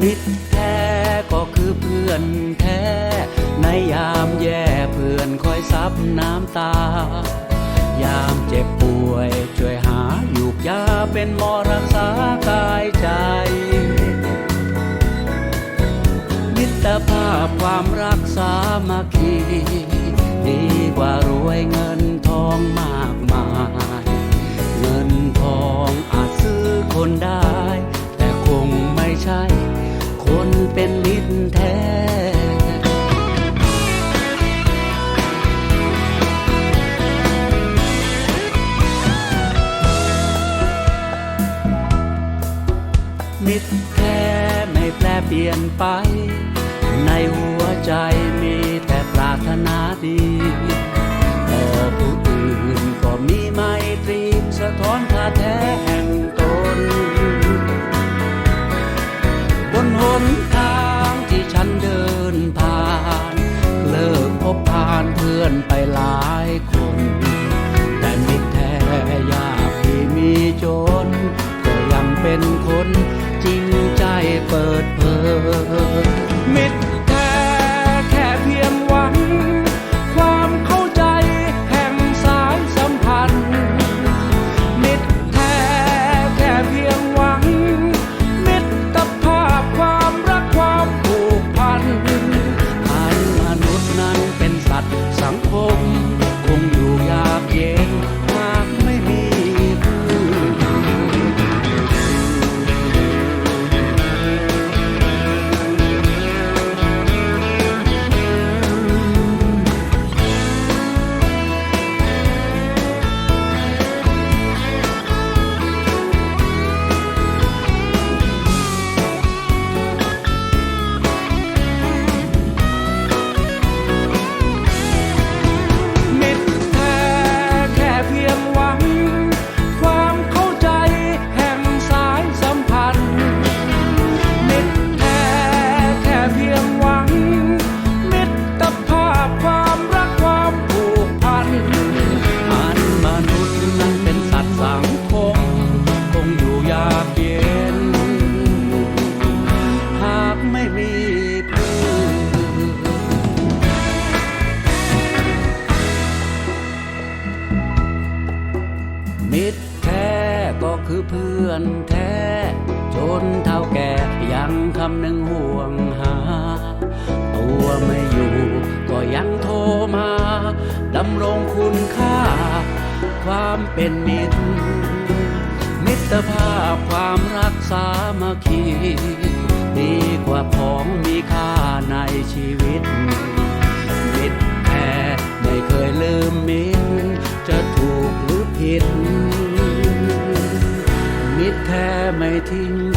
มิตรแท้ก็คือเพื่อนแท้ ในยามแย่เพื่อนคอยซับน้ำตา ยามเจ็บป่วยช่วยหาอยู่ยาเป็นหมอรักษากายใจ มิตรภาพความรักสามัคคี ดีกว่ารวยเงินทองมา มิตรแท้ไม่แปลเปลี่ยนไป ในหัวใจมีแต่ปรารถนาดีต่อผู้อื่นก็มีไมตรีสะท้อนท่าแท้แห่งตน บนหนทางที่ฉันเดินผ่าน เลิกพบผ่านเพื่อนไปหลายคน แต่มิตรแท้ยากที่มีจน ก็ยังเป็นคน มิตรแท้แค่เพียงหวัง ความเข้าใจแห่งสายสัมพันธ์ มิตรแท้แค่เพียงหวัง มิตรภาพความรักความผูกพันอันมนุษย์นั้นเป็นสัตว์สังคม มิตรแท้ก็คือเพื่อนแท้ จนเท่าแก่ยังคำหนึ่งห่วงหา ตัวไม่อยู่ก็ยังโทรมาดำรงคุณค่า ความเป็นมิตร มิตรภาพความรักสามัคคีดีกว่าของมีค่าในชีวิต มิตรแท้ไม่เคยลืมมิตรจะถูกหรือผิด 没听